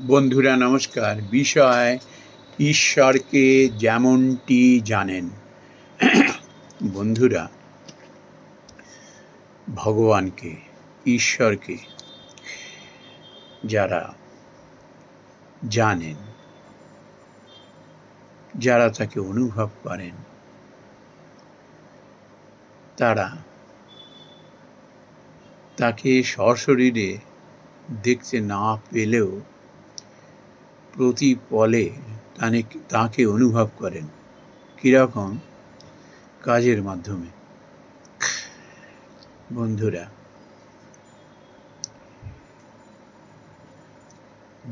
বন্ধুরা, নমস্কার। বিষয়, ঈশ্বরকে যেমনটি জানেন। বন্ধুরা, ভগবানকে, ঈশ্বরকে যারা জানেন, যারা তাকে অনুভব করেন, তারা তাকে সশরীরে দেখতে না পেলেও প্রতি পলে তানে তাকে অনুভব করেন কীরকম কাজের মাধ্যমে। বন্ধুরা,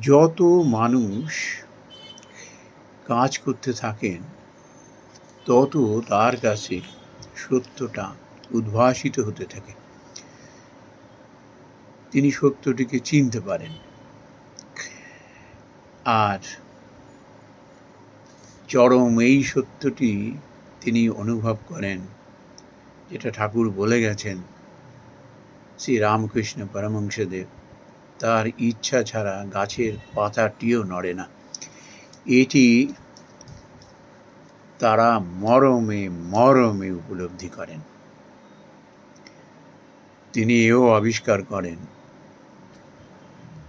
যত মানুষ কাজ করতে থাকেন, তত তার কাছে সত্যটা উদ্ভাসিত হতে থাকে। তিনি সত্যটিকে চিনতে পারেন। আর চরম এই সত্যটি তিনি অনুভব করেন, যেটা ঠাকুর বলে গেছেন শ্রী রামকৃষ্ণ পরমংশদেব তার ইচ্ছা ছাড়া গাছের পাতাটিও নড়ে না। এটি তারা মরমে মরমে উপলব্ধি করেন। তিনি এও আবিষ্কার করেন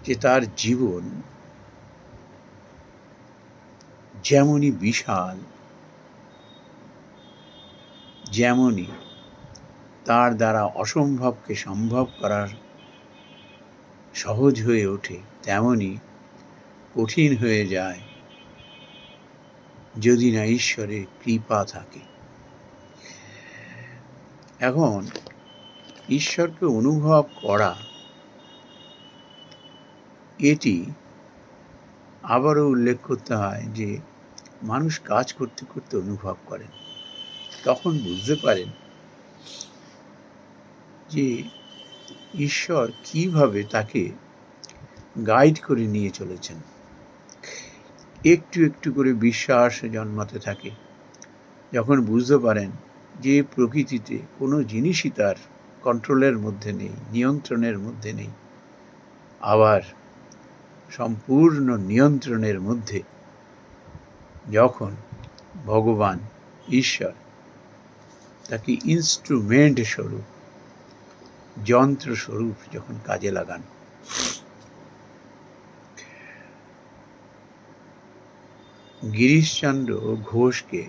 যে তার জীবন যেমনই বিশাল, যেমনই তার দ্বারা অসম্ভবকে সম্ভব করার সহজ হয়ে ওঠে, তেমনই কঠিন হয়ে যায় যদি না ঈশ্বরের কৃপা থাকে। এখন ঈশ্বরকে অনুভব করা, এটি আবারও উল্লেখ করতে হয় যে মানুষ কাজ করতে করতে অনুভব করেন। তখন বুঝতে পারেন যে ঈশ্বর কীভাবে তাকে গাইড করে নিয়ে চলেছেন। একটু একটু করে বিশ্বাস জন্মাতে থাকে। যখন বুঝতে পারেন যে প্রকৃতিতে কোনো জিনিসই তার কন্ট্রোলের মধ্যে নেই, নিয়ন্ত্রণের মধ্যে নেই। আবার সম্পূর্ণ নিয়ন্ত্রণের মধ্যে যখন ভগবান ঈশ্বর তাকে ইনস্ট্রুমেন্ট স্বরূপ, যন্ত্র স্বরূপ যখন কাজে লাগান, গিরিশচন্দ্র ঘোষকে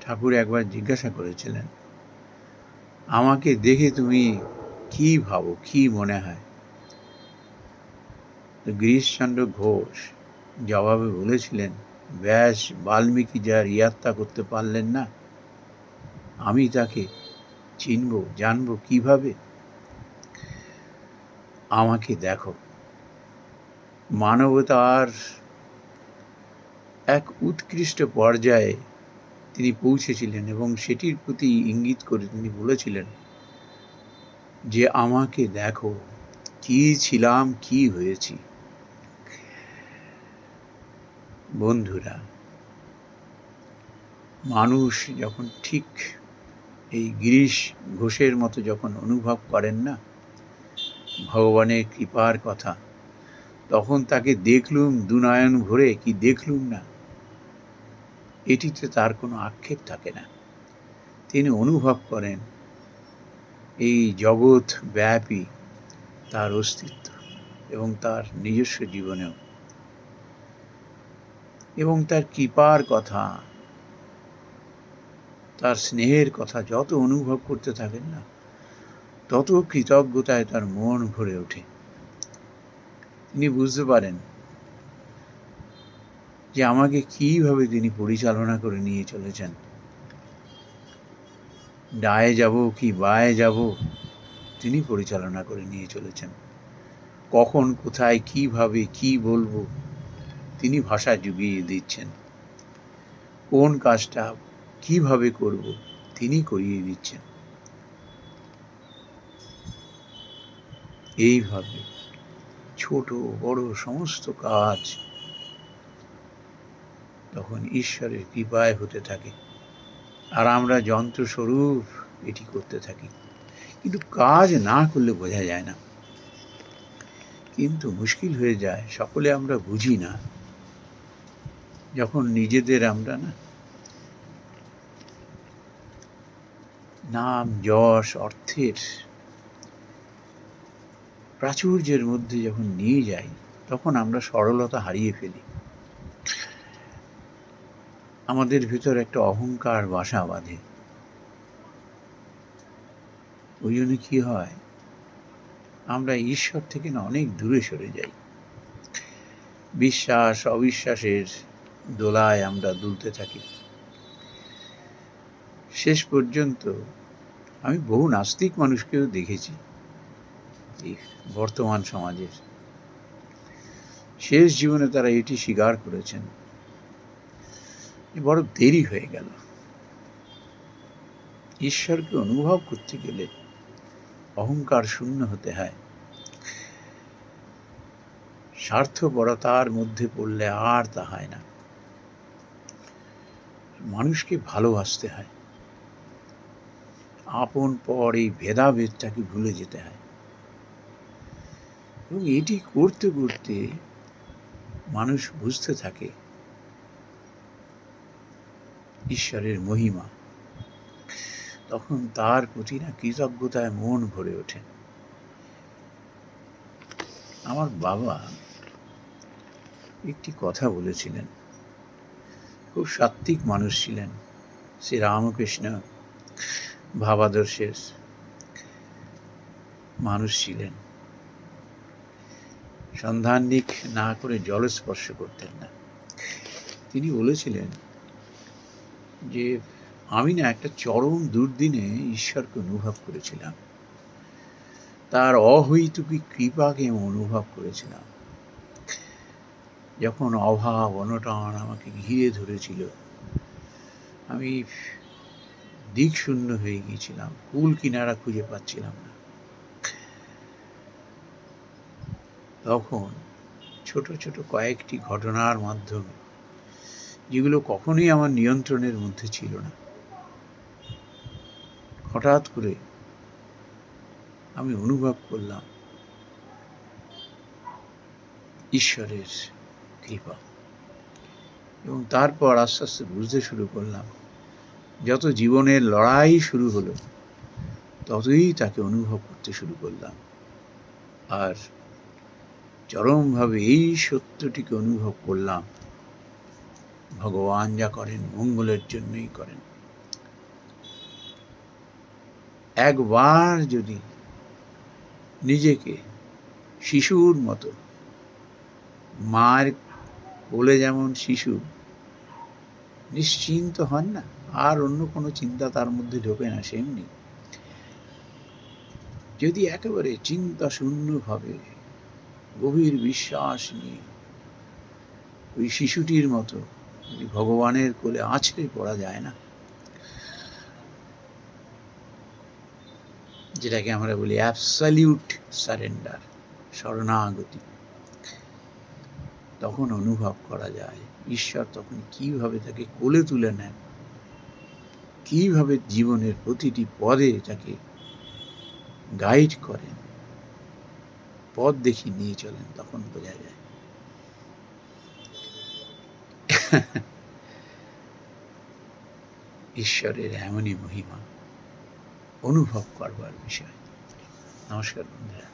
ঠাকুর একবার জিজ্ঞাসা করেছিলেন, আমাকে দেখে তুমি কি ভাবো, কি মনে হয়? গিরিশচন্দ্র ঘোষ জবাবে বলেছিলেন ব্যাস বাল্মীকি যার ইয়াত্তা করতে পারলেন না, আমি তাকে চিনব, জানব কীভাবে? আমাকে দেখো। মানবতার এক উৎকৃষ্ট পর্যায়ে তিনি পৌঁছেছিলেন এবং সেটির প্রতি ইঙ্গিত করে তিনি বলেছিলেন যে, আমাকে দেখো, কি ছিলাম, কি হয়েছি? বন্ধুরা, মানুষ যখন ঠিক এই গিরিশ ঘোষের মতো যখন অনুভব করেন না, ভগবানের কৃপার কথা, তখন তাকে দেখলুম দুনায়ন ভরে, কি দেখলুম না? এটিতে তার কোনো আক্ষেপ থাকে না। তিনি অনুভব করেন, এই জগৎ ব্যাপী তার অস্তিত্ব এবং তার নিজস্ব জীবনেও। এবং তার কৃপার কথা, তার স্নেহের কথা যত অনুভব করতে থাকেন না, তত কৃতজ্ঞতায় তার মন ভরে ওঠে। তিনি বুঝতে পারেন যে আমাকে কীভাবে তিনি পরিচালনা করে নিয়ে চলেছেন। ডায়ে যাব কি বায়ে যাব তিনি পরিচালনা করে নিয়ে চলেছেন। কখন, কোথায়, কীভাবে, কি বলব? তিনি ভাষা জুগিয়ে দিচ্ছেন। কোন কাজটা কীভাবে করব তিনি করিয়ে দিচ্ছেন। এইভাবে ছোট বড় সমস্ত কাজ তখন ঈশ্বরের কৃপায় হতে থাকে। আর আমরা যন্ত্রস্বরূপ এটি করতে থাকি। কিন্তু কাজ না করলে বোঝা যায় না। কিন্তু মুশকিল হয়ে যায়, সকলে আমরা বুঝি না। যখন নিজেদের আমরা না, নাম, যশ, অর্থের প্রাচুর্যের মধ্যে যখন নিয়ে যাই, তখন আমরা সরলতা হারিয়ে ফেলি। আমাদের ভিতর একটা অহংকার বাসা বাঁধে। ওই জন্য কী হয়? আমরা ঈশ্বর থেকে না অনেক দূরে সরে যাই। বিশ্বাস, অবিশ্বাসের দোলায় আমরা দুলতে থাকি। শেষ পর্যন্ত আমি বহু নাস্তিক মানুষকেও দেখেছি বর্তমান সমাজের। শেষ জীবনে তারা এটি স্বীকার করেছেন। বড় দেরি হয়ে গেল। ঈশ্বরকে অনুভব করতে গেলে অহংকার শূন্য হতে হয়। স্বার্থপরতার মধ্যে পড়লে আর তা হয় না। মানুষকে ভালোবাসতে হয়। আপন পর এই ভেদাভেদটাকে ভুলে যেতে হয়। এবং এটি করতে করতে মানুষ বুঝতে থাকে, ঈশ্বরের মহিমা। তখন তার প্রতি না কৃতজ্ঞতায় মন ভরে ওঠে। আমার বাবা একটি কথা বলেছিলেন। খুব সাত্ত্বিক মানুষ ছিলেন। শ্রী রামকৃষ্ণ ভাবাদর্শের মানুষ ছিলেন। সন্ধানিক না করে জলস্পর্শ করতেন না। তিনি বলেছিলেন যে, আমি না একটা চরম দুর্দিনে ঈশ্বরকে অনুভব করেছিলাম। তার অহৈতুকী কৃপাকে অনুভব করেছিলাম। যখন অভাব, অনটন আমাকে ঘিরে ধরেছিল, আমি দিক শূন্য হয়ে গিয়েছিলাম, কুল কিনারা খুঁজে পাচ্ছিলাম না। তখন ছোট ছোট কয়েকটি ঘটনার মাধ্যমে, যেগুলো কখনোই আমার নিয়ন্ত্রণের মধ্যে ছিল না, হঠাৎ করে আমি অনুভব করলাম, ঈশ্বরের কৃপা। এবং তারপর আস্তে আস্তে বুঝতে শুরু করলাম, যত জীবনের লড়াই শুরু হলো, ততই তাকে অনুভব করতে শুরু করলাম। আর চরমভাবে এই সত্যটিকে অনুভব করলাম, ভগবান যা করেন মঙ্গলের জন্যই করেন। একবার যদি নিজেকে শিশুর মতো মার কোলে যেমন শিশু, নিশ্চিন্ত হন না। আর অন্য কোনো চিন্তা তার মধ্যে ঢোকে না সেমনি। যদি একেবারে চিন্তা শূন্যভাবে গভীর বিশ্বাস নিয়ে, ওই শিশুটির মতো ভগবানের কোলে আছড়ে পড়া যায় না, যেটাকে আমরা বলি অ্যাবসালিউট সারেন্ডার শরণাগতি। তখন অনুভব করা যায়, ঈশ্বর তখন কীভাবে তাকে কোলে তুলে নেন? কীভাবে জীবনের প্রতিটি পদে তাকে গাইড করেন? পথ দেখি নিয়ে চলেন তখন বোঝা যায়। ঈশ্বরের এমনই মহিমা অনুভব করবার বিষয়। নমস্কার বন্ধুরা।